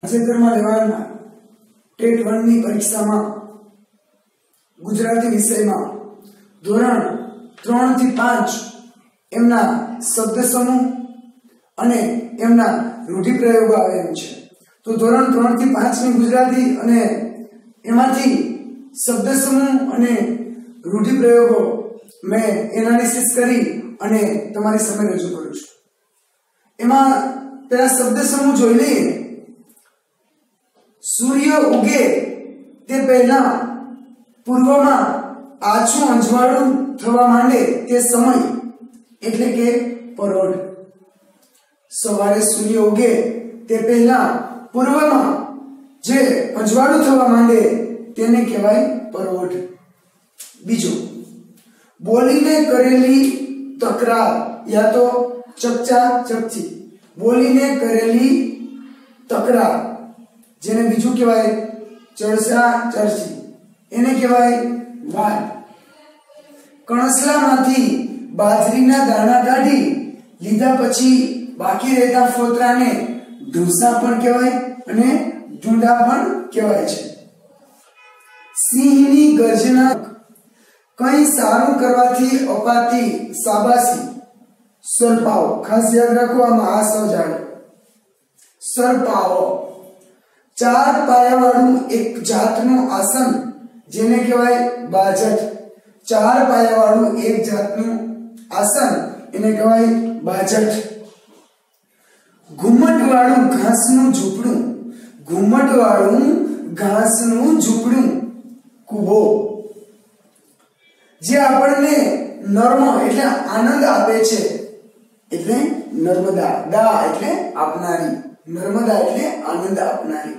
તાજેતરમાં લેવાના ટેટ વનની પરીક્ષામાં ગુજરાતી વિષયમાં ધોરણ ત્રણથી પાંચ એમના શબ્દ સમૂહ અને એમના રૂઢિપ્રયોગો આવેલું છે તો ધોરણ ત્રણથી પાંચની ગુજરાતી અને એમાંથી શબ્દ સમૂહ અને રૂઢિપ્રયોગો મેં એનાલિસિસ કરી અને તમારી સામે રજૂ કરું છું એમાં પહેલાં શબ્દ સમૂહ જોઈ લઈએ સૂર્ય ઉગે તે પહેલા પૂર્વમાં આછું અંજવાળું થવા માંડે તે સમય એટલે કે પરોઢ સવારે સૂર્ય ઉગે તે પહેલા પૂર્વમાં જે અજવાળું થવા માંડે તેને કહેવાય પરોઢ બીજું બોલીને કરેલી તકરાર યા તો ચકચા ચકચી બોલીને કરેલી તકરાર જેને બીજું કહેવાય ચડસા ચરસી એને કહેવાય વાટ કણસલામાંથી બાજરીના દાણા કાઢી લીધા પછી બાકી રહેતા ફોતરાને ઢોસા પણ કહેવાય અને ઢૂંઢા પણ કહેવાય છે સિંહની ગર્જના કંઈ સારું કરવાથી અપાતી સાબાસી સરપાઓ ખાસ યાદ રાખો આ સૌ જાણો સરપાઓ ચાર પાયાવાળું એક જાતનું આસન જેને કહેવાય બાજટ ચાર પાયાવાળું એક જાતનું આસન એને કહેવાય બાજટ ઘુમટવાળું ઘાસનું ઝૂંપડું ઘુમટવાળું ઘાસનું ઝૂંપડું કૂબો જે આપણને નર્મ એટલે આનંદ આપે છે એટલે નર્મદા દા એટલે આપનારી નર્મદા એટલે આનંદ આપનારી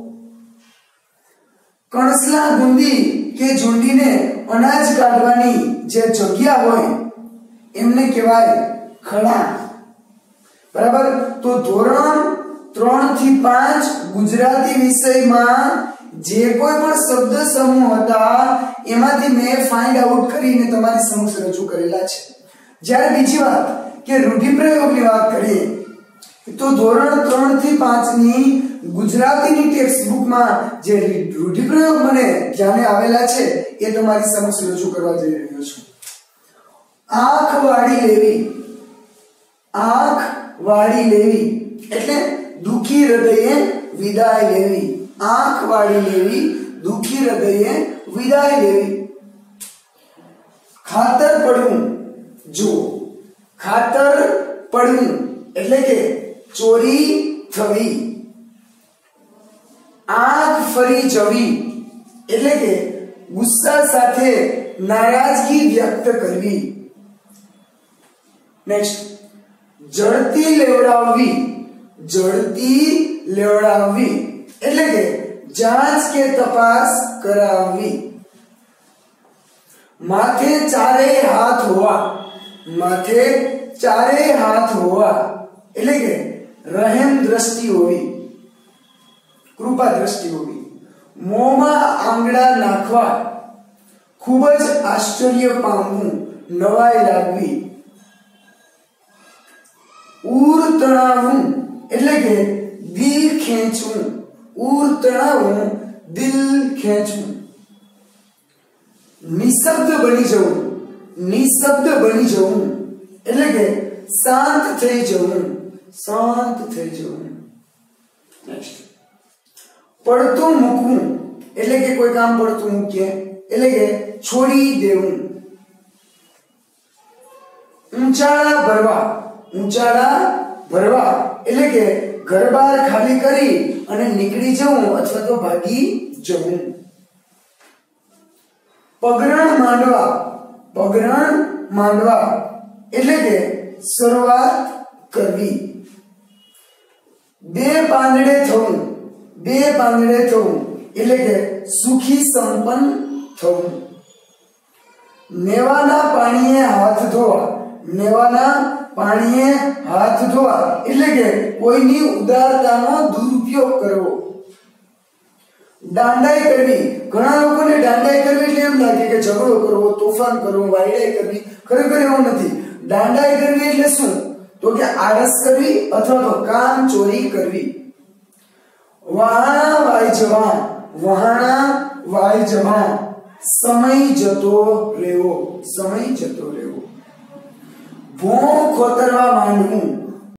કણસલા ગુંદી કે ઝુંડીને અનાજ કાઢવાની જે જગ્યા હોય એમને કહેવાય ખડા બરાબર તો ધોરણ ત્રણ થી પાંચ ગુજરાતી વિષયમાં જે કોઈ પણ શબ્દ સમૂહ હતા એમાંથી મેં ફાઇન્ડ આઉટ કરીને તમારી સમક્ષ રજૂ કરેલા છે જ્યારે બીજી વાત કે રૂઢિપ્રયોગની વાત કરીએ તો ધોરણ 3 થી 5 ની ગુજરાતીની ટેક્સ્ટ બુકમાં જે રૂઢિપ્રયોગ મને ધ્યાને આવેલા છે એ તમારી સમક્ષ રજૂ કરવા જઈ રહ્યો છું આંખ વાળી લેવી આંખ વાળી લેવી એટલે દુખી હૃદયે વિદાય લેવી આંખ વાળી લેવી દુખી હૃદયે વિદાય લેવી ખાતર પડવું જો ખાતર પડવું એટલે કે फरी फरी जवी आग फरी जवी એટલે કે ગુસ્સા સાથે નારાજગી વ્યક્ત કરવી નેક્સ્ટ જળતી લેવડાવવી જળતી લેવડાવવી એટલે કે जांच के तफास કરાવી માથે ચારે હાથ હોવા માથે ચારે હાથ હોવા એટલે કે रहम दृष्टि होवी कृपा दृष्टि होवी मोमा आंगडा नाखवा खूबज आश्चर्य पामू नवाय लागवी ऊर तणाहु એટલે કે દિલ ખેંચું ઉર તણાવું દિલ ખેંચું નિશબ્દ બની જવું નિશબ્દ બની જવું એટલે કે શાંત થઈ જવું સાવત થઈ જો ને નેક્સ્ટ પડતું મુકું એટલે કે કોઈ કામ પડતું મુક્યે એટલે કે છોડી દેવું ઊંચાડા ભરવા ઊંચાડા ભરવા એટલે કે ઘરબાર ખાલી કરી અને નીકળી જવું અથવા તો ભાગી જવું પગરણ માંડવા પગરણ માંડવા એટલે કે શરૂઆત કરવી બે પાંદડે થઉં બે પાંદડે થઉં એટલે કે સુખી સંપન્ન થઉં નેવાના પાણીએ હાથ ધોળ નેવાના પાણીએ હાથ ધોળ એટલે કે કોઈની ઉદારતાનો દુરૂપયોગ કરો ડાંગાઈ કરવી ઘણા લોકો ડાંગાઈ કરવી એમ લાગે કે ઝઘડો કરો તોફાન કરો વાયડે કદી ખરેખર એવું નથી ડાંગાઈ કરવી એટલે શું तो कि आरस करी अथवा तो काम चोरी करी वहां वहां वाई समय जतो रेव समय जतो रेव भू खोतरवा मांडवू